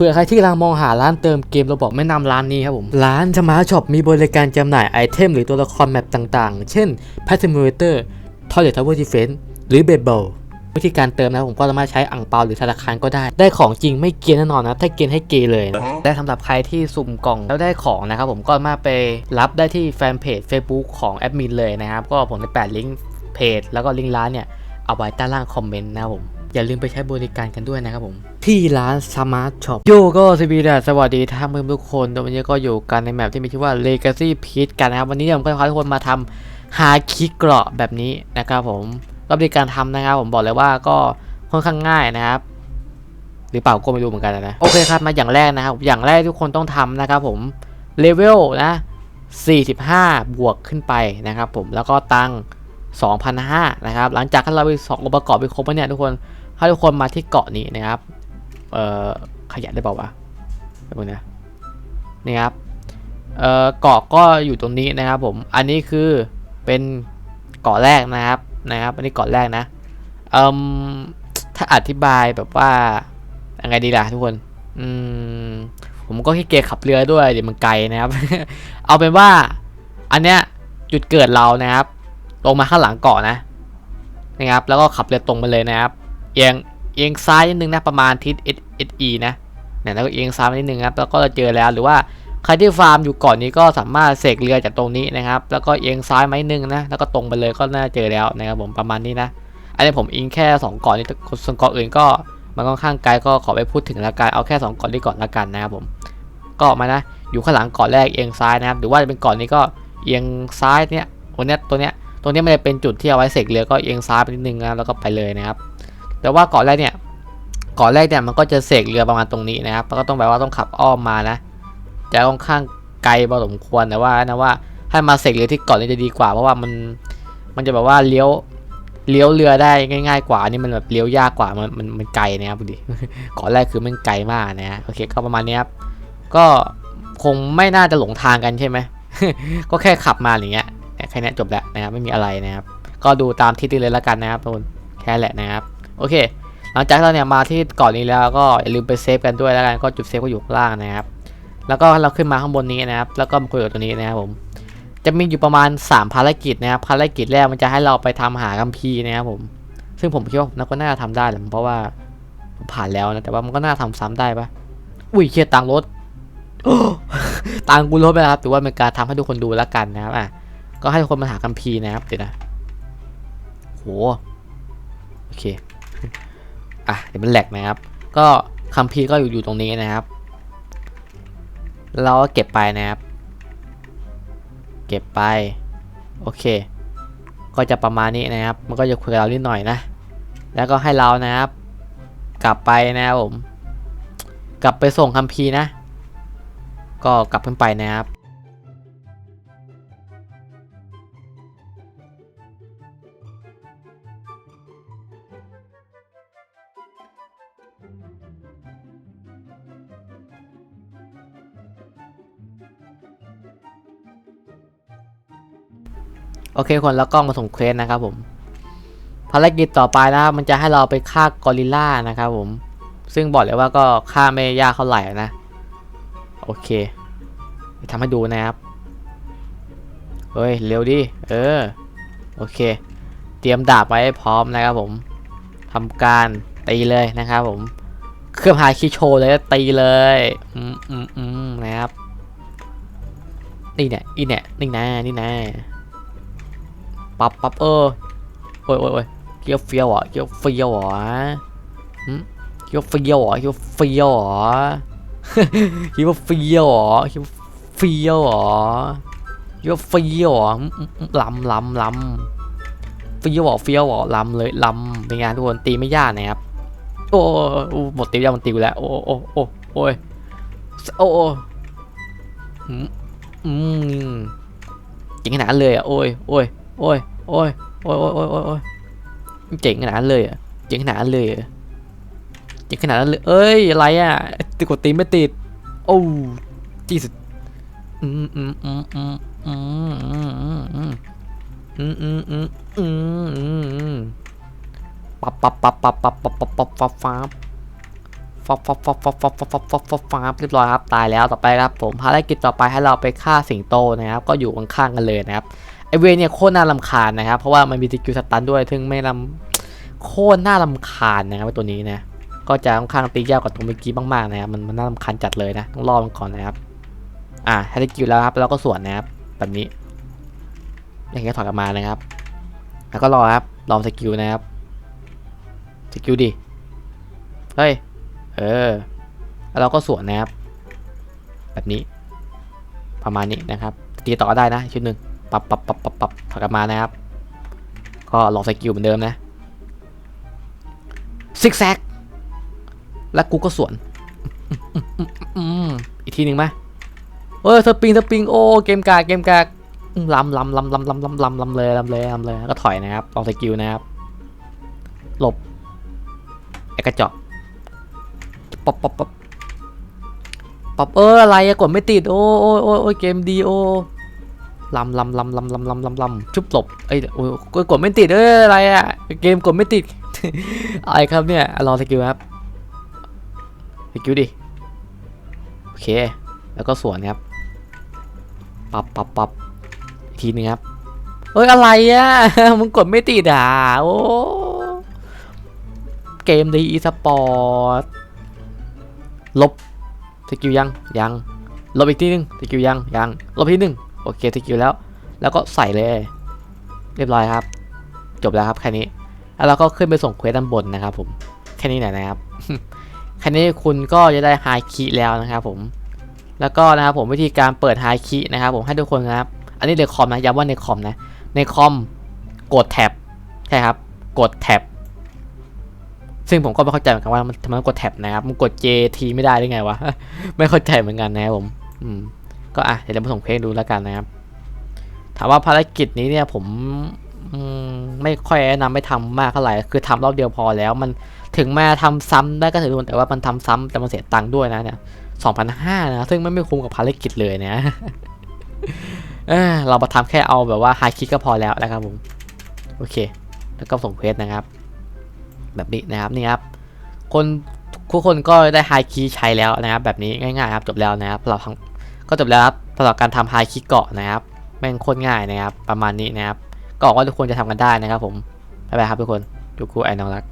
เผื่อใครที่กำลังมองหาร้านเติมเกมเราบอกแนะนำร้านนี้ครับผม ร้านสมาร์ทช็อปมีบริการจำหน่ายไอเทมหรือตัวละครแมปต่างๆ เช่น p a s s i m u l a t o r Toilet Tower Defense หรือ b e b l e วิธีการเติมนะผมก็สามารถใช้อ่งเปาหรือธนาคารก็ได้ ได้ของจริงไม่เกียนแน่นอนนะถ้าเกียนให้เกยเลยได้สำหรับใครที่สุ่มกล่องแล้วได้ของนะครับผมก็สามารถไปรับได้ที่แฟนเพจ Facebook ของแอดมินเลยนะครับก็ผมได้แปะลิงก์เพจแล้วก็ลิงก์ร้านเนี่ยเอาไว้ใต้ล่างคอมเมนต์นะครับผม อย่าลืมไปใช้บริการกันด้วยนะครับผม ที่ร้านสมาร์ทช็อปโยก็สวีดสวัสดีท่านเพื่อนทุกคนวันนี้ก็อยู่กันในแมปที่มีชื่อว่า Legacy Peach กันนะครับ วันนี้ผมก็พาทุกคนมาทำหาคิกเกราะแบบนี้นะครับผมก็มีการทำนะครับผมบอกเลยว่าก็ค่อนข้างง่ายนะครับหรือเปล่าก็ไม่รู้เหมือนกันนะโอเคครับมาอย่างแรกนะครับ อย่างแรกทุกคนต้องทำนะครับผมเลเวลนะ45 บวกขึ้นไปนะครับผมแล้วก็ตัง2,500นะครับหลังจากที่เราไปสององค์ประกอบไปครบแล้วเนี่ยทุกคน ให้ทุกคนมาที่เกาะนี้นะครับ เอ่อ ขยันได้เปล่าวะไปบนนะนี่ครับ เอ่อ เกาะก็อยู่ตรงนี้นะครับผม อันนี้คือเป็นเกาะแรกนะครับ นะครับ อันนี้เกาะแรกนะ เอ่มถ้าอธิบายแบบว่ายังไงดีล่ะทุกคน อืม ผมก็ขี้เกียจขับเรือด้วยเดี๋ยวมันไกลนะครับ เอาเป็นว่า อันเนี้ยจุดเกิดเรานะครับ ลงมาข้างหลังเกาะนะ นะครับ แล้วก็ขับเรือตรงไปเลยนะครับ เอียงเอียงซ้ายนิดนึงนะประมาณทิศ S S E นะเนี่ยแล้วก็เอียงซ้ายนิดนึงครับแล้วก็จะเจอแล้วหรือว่าใครที่ฟาร์มอยู่ก่อนนี้ก็สามารถเสกเรือจากตรงนี้นะครับ แล้วก็เอียงซ้ายมานิดนึงนะแล้วก็ตรงไปเลยก็น่าเจอแล้วนะครับผมประมาณนี้นะ อันนี้ผมอิงแค่2เกาะนี้ส่วนเกาะอื่นก็มันค่อนข้างไกลก็ขอไปพูดถึงละกันเอาแค่2เกาะนี้ก่อนละกันนะครับผมก็มานะอยู่ข้างหลังเกาะแรกเอียงซ้ายนะครับหรือว่าจะเป็นเกาะนี้ก็เอียงซ้ายเนี่ยตัวเนี้ยตัวเนี้ยตรงนี้ยมันจะเป็นจุดที่เอาไว้เสกเรือก็เอียงซ้ายไปนิดนึงนะแล้วก็ไปเลยนะครับ แต่ว่าเกาะแรกเนี่ยเกาะแรกเนี่ยมันก็จะเสกเรือประมาณตรงนี้นะครับก็ต้องแบบว่าต้องขับอ้อมมานะ จะค่อนข้างไกลพอสมควรแต่ว่านะว่าให้มาเสกเรือที่เกาะนี้จะดีกว่า เพราะว่ามันมันจะแบบว่าเลี้ยวเลี้ยวเรือได้ง่าย ๆ กว่าอันนี้มันแบบเลี้ยวยากกว่ามันมันมันไกลนะครับดูดิเกาะแรกคือมันไกลมากนะฮะโอเคก็ประมาณนี้ครับก็คงไม่น่าจะหลงทางกันใช่ไหมก็แค่ขับมาอย่างเงี้ยแค่นี้จบแล้วนะครับไม่มีอะไรนะครับ ก็ดูตามที่ที่เลยแล้วกันนะครับทุกคนแค่แหละนะครับ โอเค หลังจากเราเนี่ยมาที่เกาะนี้แล้วก็อย่าลืมไปเซฟกันด้วยแล้วกันก็จุดเซฟก็อยู่ข้างล่างนะครับ แล้วก็เราขึ้นมาข้างบนนี้นะครับ แล้วก็มาคุยกับตัวนี้นะครับผม จะมีอยู่ประมาณ 3 ภารกิจนะครับภารกิจแรกมันจะให้เราไปทำหาคัมภีนะครับผม ซึ่งผมคิดว่าผมก็น่าจะทำได้แหละเพราะว่าผ่านแล้วนะแต่ว่ามันก็น่าทำซ้ำได้ปะอุ้ยเครียดตังรถตังกูลดไปแล้วครับถือว่าเป็นการทำให้ทุกคนดูแล้วกันนะครับอะก็ให้คนมาหาคัมภีร์นะครับเดี๋ยวนะโหโอเค อะเดี๋ยวมันแหลกนะครับ ก็คัมภีร์ก็อยู่อยู่ตรงนี้นะครับ เราก็เก็บไปนะครับ เก็บไปโอเค ก็จะประมาณนี้นะครับ มันก็จะคุยกับเรานิดหน่อยนะ แล้วก็ให้เรานะครับ กลับไปนะครับผม กลับไปส่งคัมภีร์นะ ก็กลับขึ้นไปนะครับ โอเคคนแล้วก็มาส่งเควสนะครับผม ภารกิจต่อไปนะครับมันจะให้เราไปฆ่ากอริลลานะครับผม ซึ่งบอกเลยว่าก็ฆ่าไม่ยากเท่าไหร่นะ โอเคทำให้ดูนะครับ เฮ้ย เร็วดิ เออ โอเค เตรียมดาบไว้พร้อมนะครับผมทำการตีเลยนะครับผม เครื่องหายคิโชเลยตีเลย อืมอืมอืมนะครับ นี่เนี่ยอีเนี่ย นี่น่นี่น่ ปั๊บปั๊บเออโอ้ยโอ้ยโอ้ยเกียวเฟียวอะเกียวเฟียวอะหืมเกียวเฟียวอะเกียวเฟียวอะเกียวเฟียวอะเกียวเฟียวอะเกียวเฟียวอะลำลำลำเฟียวอะเฟียวอะลำเลยลำเป็นไงทุกคนตีไม่ยากนะครับโอ้หมดตียามันตีกูแล้ว โอ้โอ้โอ้โอ้ยโอ้โอ้อืมอืมจริงขนาดเลยอะโอ้ยโอ้ยโอ้ย โอ้ยโอ้ยโอ้ยโอ้ยโอ้ยเจ๋งขนาดเลยอะเจ๋งขนาดเลยอะเจ๋งขนาดนั้นเลยเอ้ยอะไรอะติดกดตีไม่ติดโอ้จีสุดอืมอืมอืมอืมอืมอืมอืมอืมอืมอืมอืมอืมอืมอืมปับปับปับปับปับปับปับปับปับฟับฟับฟับฟับฟับฟับฟับฟับฟับฟับฟับเรียบร้อยครับตายแล้วต่อไปครับผมภารกิจต่อไปให้เราไปฆ่าสิงโตนะครับ ก็อยู่ข้างๆกันเลยนะครับ ไอเวเนี่ยโคตรน่ารำคาญนะครับ เพราะว่ามันมีสกิลสตันด้วยถึงไม่ลำโคตรน่ารำคาญนะครับตัวนี้นะก็จะค่อนข้างตียากกว่าตัวเมื่อกี้มากๆนะครับมันมันน่ารำคาญจัดเลยนะต้องรอมันก่อนนะครับ อ่าให้สกิลแล้วครับแล้วก็สวนนะครับแบบนี้อย่างเงี้ยถอยกลับมานะครับ แล้วก็รอครับรอสกิลนะครับสกิลดิเฮ้ยเออแล้วเราก็สวนนะครับ แบบนี้ประมาณนี้นะครับตีต่อได้นะชุดหนึ่ง ปับปับปับปับปับถอยกลับมานะครับ ก็ลองสกิลเหมือนเดิมนะซิกแซกแล้วกูก็สวนอีกทีหนึ่งไหมเออสปริงสปริงโอ้เกมกากเกมกากอืมลำลำลำลำลำลำลำลำเลยลำเลยลำเลยก็ถอยนะครับลองสกิลนะครับหลบไอ้กระจอกป๊อปป๊อปป๊อปป๊อปเอออะไรกดไม่ติดโอ้โอ้โอ้โอ้เกมดีโอ ลำลำลำลำลำลำลำลำชุบหลบไอ้ยโอ้ยกดไม่ติดเอออะไรอะเกมกดไม่ติดอะไรครับเนี่ยรอสกิลครับสกิลดิโอเค แล้วก็สวนครับปับปับปับทีนึงครับเอ้ยอะไรอะมึงกดไม่ติดอะโอ้เกมดีอีสปอร์ตลบสกิลยังยังลบอีกทีนึงสกิลยังยังลบอีกทีนึง เคสกิลแล้ว แล้วก็ใส่เลย เรียบร้อยครับ จบแล้วครับแค่นี้ แล้วเราก็ขึ้นไปส่งเควสด้านบนนะครับผม แค่นี้แหละนะครับ แค่นี้คุณก็จะได้ไฮคีแล้วนะครับผม แล้วก็นะครับผมวิธีการเปิดไฮคีนะครับผมให้ทุกคนนะครับ อันนี้ในคอมนะย้ำว่าในคอมนะ ในคอมกดแท็บใช่ครับ กดแท็บซึ่งผมก็ไม่เข้าใจเหมือนกันว่ามันทำไมต้องกดแท็บนะครับ มันกด JT ไม่ได้ได้ไงวะ ไม่เข้าใจเหมือนกันนะครับผม อืม ก็อะเดี๋ยวเรามาส่งเพลงดูแล้วกันนะครับ ถามว่าภารกิจนี้เนี่ยผมมไม่ค่อยแนะนำไม่ทำมากเท่าไหร่คือทำรอบเดียวพอแล้ว มันถึงแม้ทำซ้ำได้ก็ถือว่าแต่ว่ามันทำซ้ำแต่มันเสียตังค์ด้วยนะเนี่ยสองพันห้านะซึ่งไม่ไม่คุ้มกับภารกิจเลยนะเออเรามาทำแค่เอาแบบว่าไฮคิกก็พอแล้วนะครับผมโอเค แล้วก็ส่งเพจนะครับ แบบนี้นะครับนี่ครับคนทุกคนก็ได้ไฮคีย์ใช้แล้วนะครับ แบบนี้ง่ายๆครับจบแล้วนะครับเราทำ ก็จบแล้วครับสำหรับการทำไฮคีย์เกาะนะครับแม่งโคตรง่ายนะครับ ประมาณนี้นะครับ ก็หวังว่าทุกคนจะทำกันได้นะครับผม บ๊ายบายครับทุกคนจุกูไอ้น้องรัก